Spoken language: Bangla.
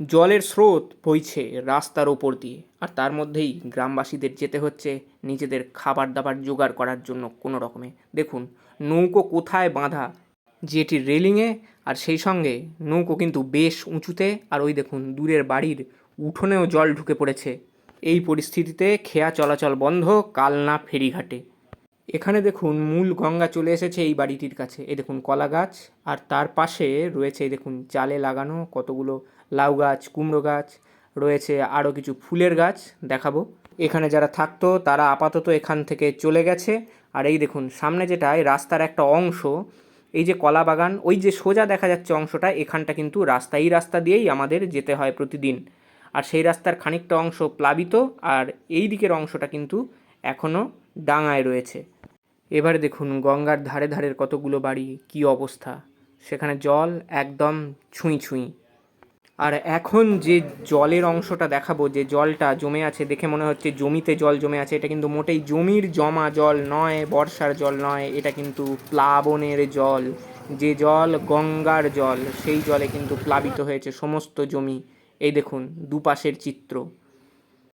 জলের স্রোত বইছে রাস্তার ওপর দিয়ে, আর তার মধ্যেই গ্রামবাসীদের যেতে হচ্ছে নিজেদের খাবার দাবার জোগাড় করার জন্য কোনো রকমে। দেখুন, নৌকো কোথায় বাঁধা? যেটির রেলিংয়ে, আর সেই সঙ্গে নৌকো কিন্তু বেশ উঁচুতে, আর ওই দেখুন, দূরের বাড়ির উঠোনেও জল ঢুকে পড়েছে। এই পরিস্থিতিতে খেয়া চলাচল বন্ধ, কালনা ফেরিঘাটে। এখানে দেখুন মূল গঙ্গা চলে এসেছে এই বাড়িটির কাছে। এই দেখুন কলা গাছ, আর তার পাশে রয়েছে দেখুন চালে লাগানো কতগুলো লাউ গাছ, কুমড়ো গাছ, রয়েছে আরও কিছু ফুলের গাছ দেখাবো। এখানে যারা থাকতো তারা আপাতত এখান থেকে চলে গেছে। আর এই দেখুন সামনে যেটা, এই রাস্তার একটা অংশ, এই যে কলা বাগান, ওই যে সোজা দেখা যাচ্ছে অংশটা, এখানটা কিন্তু রাস্তা, এই রাস্তা দিয়েই আমাদের যেতে হয় প্রতিদিন। আর সেই রাস্তার খানিকটা অংশ প্লাবিত, আর এই দিকের অংশটা কিন্তু এখনও ডাঙায় রয়েছে। এবারে দেখুন গঙ্গার ধারে ধারের কতগুলো বাড়ি, কি অবস্থা? সেখানে জল একদম ছুঁই ছুঁই। আর এখন যে জলের অংশটা দেখাবো, যে জলটা জমে আছে, দেখে মনে হচ্ছে জমিতে জল জমে আছে, এটা কিন্তু মোটেই জমির জমা জল নয়, বর্ষার জল নয়, এটা কিন্তু প্লাবনের জল। যে জল গঙ্গার জল, সেই জলে কিন্তু প্লাবিত হয়েছে সমস্ত জমি। এই দেখুন, দুপাশের চিত্র।